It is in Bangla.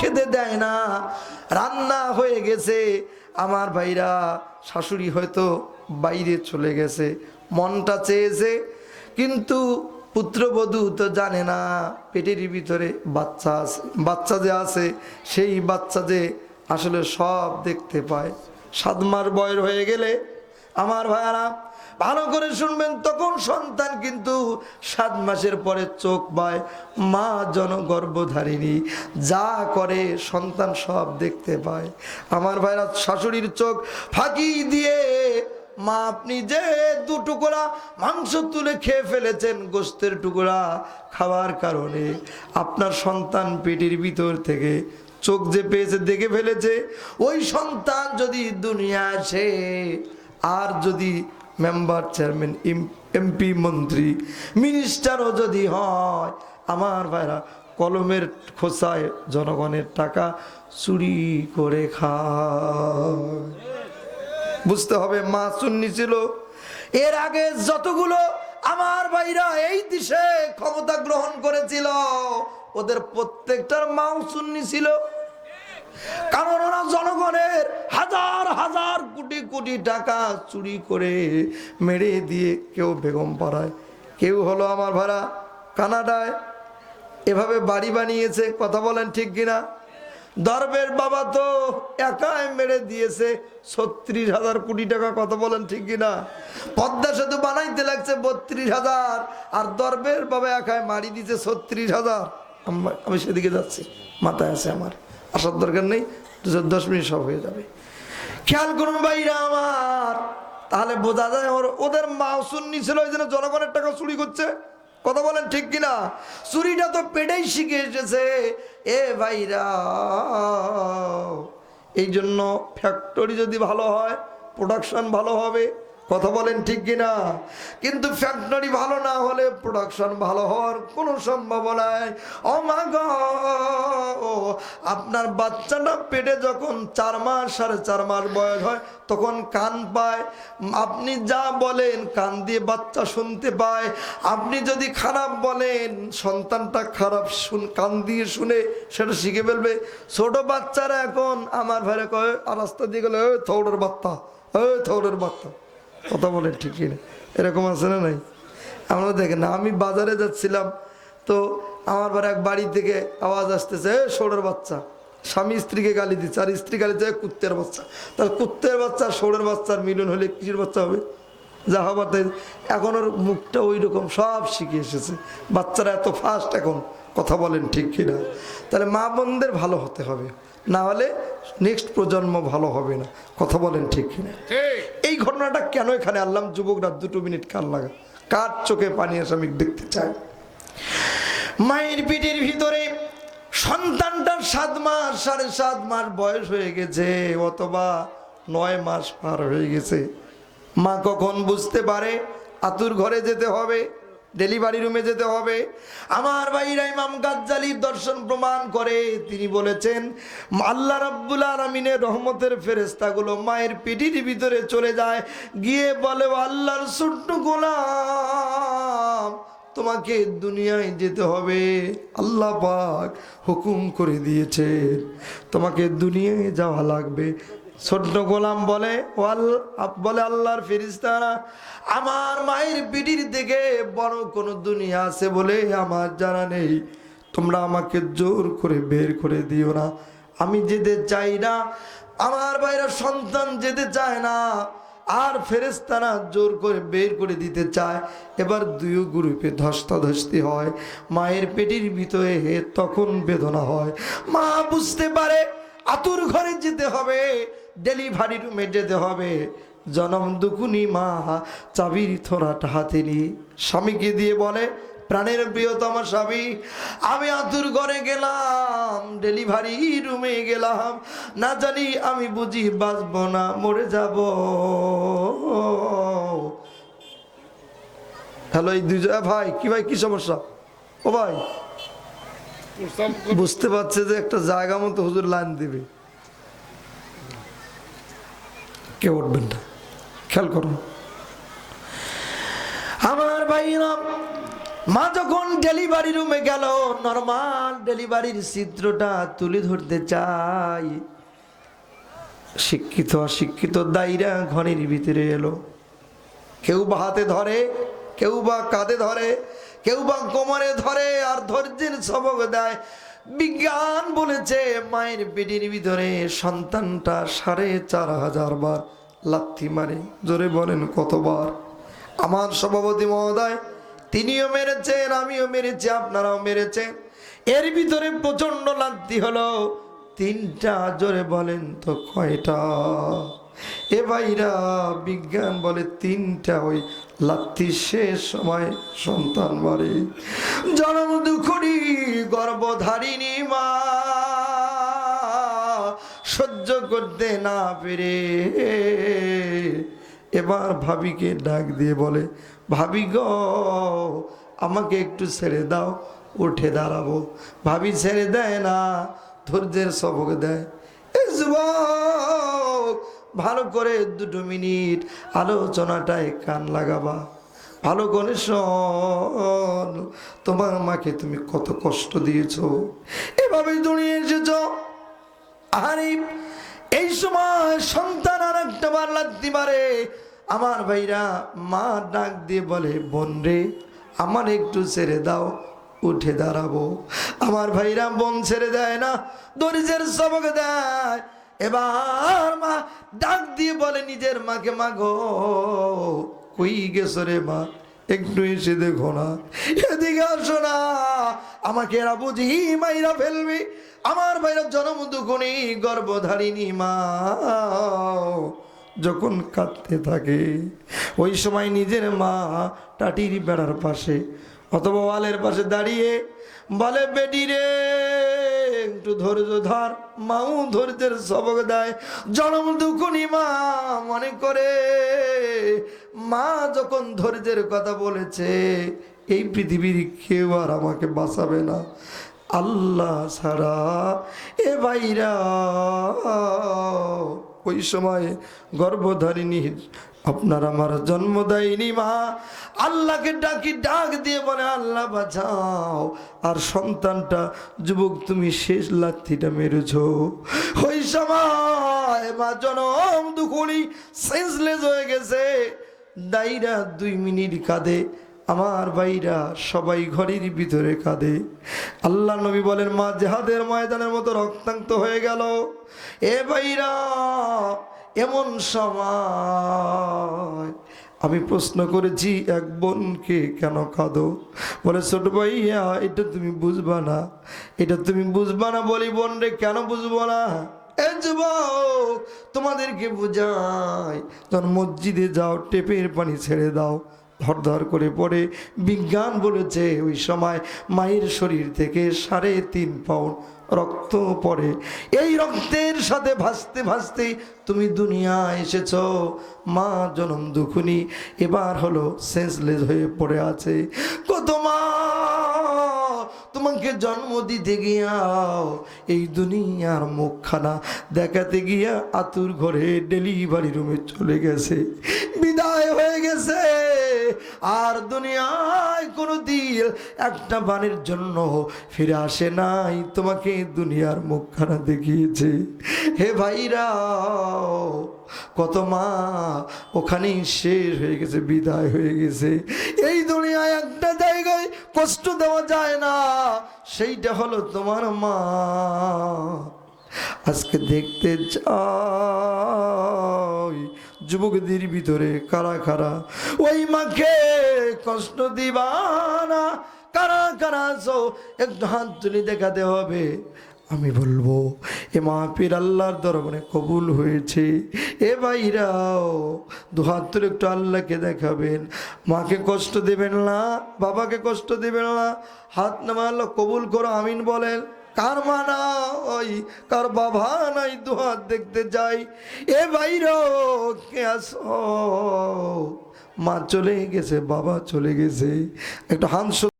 খেতে দেয় না। রান্না হয়ে গেছে। আমার ভাইরা, শাশুড়ি হয়তো বাইরে চলে গেছে, মনটা চেয়েছে। কিন্তু পুত্রবধূ তো জানে না, পেটের ভিতরে বাচ্চা আছে, বাচ্চা যে আছে, সেই বাচ্চা যে আসলে সব দেখতে পায়। সাত মাস বয়স হয়ে গেলে আমার ভাইয়ারা, ভালো করে শুনবেন, তখন সন্তান কিন্তু সাত মাসের পরে চোখ পায়, মা জনগর্ভধারিণী যা করে সন্তান সব দেখতে পায়। আমার ভাইরা শাশুড়ির চোখ ফাঁকি দিয়ে, মা আপনি যে দু টুকরা মাংস তুলে খেয়ে ফেলেছেন গোস্তের টুকরা খাওয়ার কারণে, আপনার সন্তান পেটের ভিতর থেকে চোখ যে পেয়েছে, দেখে ফেলেছে, ওই সন্তান যদি দুনিয়া আসে আর যদি মেম্বার, চেয়ারম্যান এমপি, মন্ত্রী, মিনিস্টারও যদি হয়, আমার ভাইরা কলমের খোসায় জনগণের টাকা চুরি করে খায়। বুঝতে হবে মা সুন্নি ছিল। এর আগে যতগুলো আমার ভাইরা এই দেশে ক্ষমতা গ্রহণ করেছিল, ওদের প্রত্যেকটার মাও সুন্নি ছিল। কারণ ওরা জনগণের হাজার হাজার কোটি কোটি টাকা চুরি করে মেরে দিয়ে কেউ বেগম পাড়ায়। কেউ হলো আমার ভাড়া কানাডায়। এভাবে বাড়ি বানিয়েছে, কথা বলেন ঠিক কিনা? দরবের বাবা তো একাই মেরে দিয়েছে, ছত্রিশ হাজার কোটি টাকা, কথা বলেন ঠিক কিনা? পদ্মা সেতু বানাইতে লাগছে বত্রিশ হাজার, আর দরবের বাবা একাই মারি দিয়েছে ছত্রিশ হাজার। আমি সেদিকে যাচ্ছি, মাথায় আছে আমার। আসার দরকার নেই, দশ মিনিট সব হয়ে যাবে। খেয়াল করুন ভাইরা আমার, তাহলে বোঝা যায় ওর, ওদের মাও সুন্নি ছিল ওই জন্য জনগণের টাকা চুরি করছে। কথা বলেন ঠিক কিনা? চুরিটা তো পেটেই শিখে এসেছে। এ ভাইরা এই জন্য ফ্যাক্টরি যদি ভালো হয় প্রোডাকশন ভালো হবে কথা বলেন ঠিক কিনা? কিন্তু ফ্যাক্টরি ভালো না হলে প্রোডাকশন ভালো হওয়ার কোনো সম্ভাবনায় ও মা গো, আপনার বাচ্চাটা পেটে যখন চার মাস, সাড়ে চার মাস বয়স হয়, তখন কান পায়। আপনি যা বলেন, কান দিয়ে বাচ্চা শুনতে পায়। আপনি যদি খারাপ বলেন, সন্তানটা খারাপ শুন, কান দিয়ে শুনে সেটা শিখে ফেলবে। ছোট বাচ্চারা এখন, আমার ভাইরে কয় রাস্তা দিয়ে গেলে থৌড়ের বাচ্চা ওই থৌড়ের বাচ্চা। কথা বলেন ঠিকই না এরকম আছে না নাই? আমরা দেখেন, আমি বাজারে যাচ্ছিলাম, তো আমার বাড়ি এক বাড়ি থেকে আওয়াজ আসতেছে, এ, ষোড়ের বাচ্চা। স্বামী স্ত্রীকে গালি দিচ্ছে, আর স্ত্রী গালি দিচ্ছে কুত্তের বাচ্চা। তাহলে কুত্তের বাচ্চা, ষোড়ের বাচ্চার মিলন হলে কিসের বাচ্চা হবে? যা হবার তাই। এখন ওর মুখটা ওই রকম সব শিখে এসেছে। বাচ্চারা এত ফাস্ট এখন, কথা বলেন ঠিক কিনা। তাহলে মা বোনদের ভালো হতে হবে। না হলে নেক্সট প্রজন্ম ভালো হবে না। কথা বলেন ঠিক কিনা? এই ঘটনাটা কেন এখানে আনলাম? যুবকরা দুটো মিনিট কান লাগা কার চোখে পানি আসে আমি দেখতে চাই। মায়ের পিঠের ভিতরে সন্তানটার সাত মাস সাড়ে সাত মাস বয়স হয়ে গেছে অথবা নয় মাস পার হয়ে গেছে। মা কখন বুঝতে পারে? আতুর ঘরে যেতে হবে। ডেলিভারি রুমে যেতে হবে। আমার ভাইরা ইমাম গাজ্জালির দর্শন প্রমাণ করে। তিনি বলেছেন, আল্লাহ রাব্বুল আলমিনের রহমতের ফেরেস্তাগুলো মায়ের পিঠির ভিতরে চলে যায়। গিয়ে বলে, "ও আল্লাহর ছোট্ট গোলাম, তোমাকে দুনিয়ায় যেতে হবে। আল্লাহ পাক হুকুম করে দিয়েছে তোমাকে দুনিয়ায় যাওয়া লাগবে। ছোট্ট গোলাম বলে ও আল্লাহ বলে আল্লাহর ফেরিস্তারা আমার মায়ের পিঠির থেকে বড় কোনো দুনিয়া আছে বলে আমার জানা নেই। তোমরা আমাকে জোর করে বের করে দিও না। আমি যেতে চাই না। আমার বাইরে সন্তান যেতে চায় না। আর ফেরেস্তারা জোর করে বের করে দিতে চায়। এবার দুই গ্রুপে ধস্তাধস্তি হয়। মায়ের পেটির ভিতরে হে তখন বেদনা হয়। মা বুঝতে পারে, আতুর ঘরে যেতে হবে। ডেলিভারি রুমে যেতে হবে। জনম দুকুনি মা চাবির থোড়াটা হাতে নিয়ে স্বামীকে দিয়ে বলে প্রাণের প্রিয়তম স্বামী আমি আতুর ঘরে গেলাম ডেলিভারি রুমে গেলাম। না জানি আমি বুঝি বাঁচব না মরে যাব। হ্যালো এই দুজন ভাই কি ভাই কি সমস্যা? ও ভাই বুঝতে পারছে যে একটা জায়গা মতো হুজুর লাইন দিবে। কে উঠবেন না? খেয়াল করুন। আমার ভাইরা, মা যখন ডেলিভারি রুমে গেল নর্মাল ডেলিভারির চিত্রটা তুলে ধরতে চাই। শিক্ষিত, অশিক্ষিত দায়ীরা ঘরের ভিতরে এলো। কেউ বা হাতে ধরে, কেউ বা কাঁধে ধরে, কেউ বা কোমরে ধরে আর ধৈর্যের সবক দেয়। বিজ্ঞান বলেছে মায়ের পেটের ভিতরে সন্তানটা সাড়ে চার হাজার বার লাথি মারে। জোরে বলেন কতবার? আমার সভাপতি মহোদয়, তিনিও মেরেছেন, আমিও মেরেছি, আপনারাও মেরেছেন। এর ভিতরে প্রচণ্ড লাথি হলো। তিনটা, জোরে বলেন তো কয়টা? এ ভাইরা বিজ্ঞান বলে তিনটা ওই লাত্তি শেষ সময় সন্তান মারে জন্ম দুখুরি গর্ভধারিণী মা। সহ্য করতে না পেরে এবার ভাবিকে ডাক দিয়ে বলে, ভাবি গো, আমাকে একটু ছেড়ে দাও, উঠে দাঁড়াবো। ভাবি ছেড়ে দেয় না, ধৈর্যের সবক দেয়। এ যুবক ভালো করে দুটো মিনিট আলোচনাটায় কান লাগাবা। ভালো করে শোন, তোমার মাকে তুমি কত কষ্ট দিয়েছ। এভাবে দুনিয়ে এসেছ। আরে, এই সময় সন্তান আর একটা বার লাদ্দি পারে আমার ভাইরা মা ডাক দিয়ে বলে, বোন রে, আমার একটু ছেড়ে দাও, উঠে দাঁড়াবো। আমার ভাইরা বোন ছেড়ে দেয় না দরিজের সবক দেয়। এবার মা ডাক দিয়ে বলে নিজের মাকে, মা গো, কই গেছো রে মা? একটু এসে দেখো না। এদিকে আসো না। আমাকে এরা বুঝি মাইরা ফেলবি। আমার ভাইরা জনম দুগুণী গর্ভধারিণী মা। যখন কাঁদতে থাকে, ওই সময় নিজের মা টাটির বেড়ার পাশে অথবা ওয়ালের পাশে দাঁড়িয়ে বলে, বেটি রে, একটু ধৈর্য ধর, মাও ধৈর্যের সবক দেয়। জনম দুকুনি মা মনে করে, মা যখন ধৈর্যের কথা বলেছে, এই পৃথিবীর কেউ আর আমাকে বাঁচাবে না। আল্লাহ ছাড়া এ ভাইরা, ওই সময় গর্ভধারিণী আপনার আমার জন্ম দেয়নি মা। আল্লাহকে ডাকি, ডাক দিয়ে বলে, আল্লাহ বাঁচাও। আর সন্তানটা, যুবক, তুমি শেষ লাথিটা মেরেছ। ওই সময় মা জনম দুকুনি সেন্সলেস হয়ে গেছে। দাইরা দুই মিনিট কাঁদে, আমার ভাইরা সবাই ঘরের ভিতরে কাঁদে। আল্লাহ নবী বলেন, মা, জেহাদের ময়দানের মতো রক্তাক্ত হয়ে গেল। এ ভাইরা এমন সময় আমি প্রশ্ন করেছি, এক বোনকে কেন কাঁদো? বলে, ছোট ভাইয়া, এটা তুমি বুঝবা না। এটা তুমি বুঝবা না বলি বোন রে কেন বুঝব না? তোমাদেরকে বুঝাই যখন মসজিদে যাও, টেপের পানি ছেড়ে দাও। ধর ধর করে পড়ে। বিজ্ঞান বলেছে ওই সময় মায়ের শরীর থেকে সাড়ে তিন পাউন্ড রক্ত পড়ে। এই রক্তের সাথে ভাসতে ভাসতে তুমি দুনিয়া এসেছ। মা জনম দুখুনি, এবার হলো সেন্সলেস হয়ে পড়ে আছে। কত মা, তোমাকে জন্ম দিতে গিয়াও, এই দুনিয়ার মুখখানা দেখাতে গিয়া আতুর ঘরে ডেলিভারি রুমে চলে গেছে। বিদায় হয়ে গেছে। আর দুনিয়ায় কোনো দিল একটা বানের জন্য ফিরে আসে নাই। তোমাকে দুনিয়ার মুখখানা দেখিয়েছে। হে ভাইরা, কত মা ওখানেই শেষ হয়ে গেছে, বিদায় হয়ে গেছে। এই দুনিয়ায় একটা জায়গায় কষ্ট দেওয়া যায় না, সেইটা হলো তোমার মা। আজকে দেখতে চাই যুবকদের ভিতরে কারা কারা? ওই মাকে কষ্ট দিবা না। কারা কারা আছো? একটু হাত তুলে দেখাতে হবে। আমি বলব, এ মাহফির আল্লাহর দরবারে কবুল হয়েছে। এ ভাইরাও, দু হাত তুলে একটু আল্লাহকে দেখাবেন। মাকে কষ্ট দেবেন না, বাবাকে কষ্ট দেবেন না। হাত নামা আল্লাহ কবুল করো, আমিন বলেন। কার মা ওই কার বাবা নাই দু হাত দেখতে যাই। এ বাইর কে আস মা চলে গেছে, বাবা চলে গেছে। একটা হাত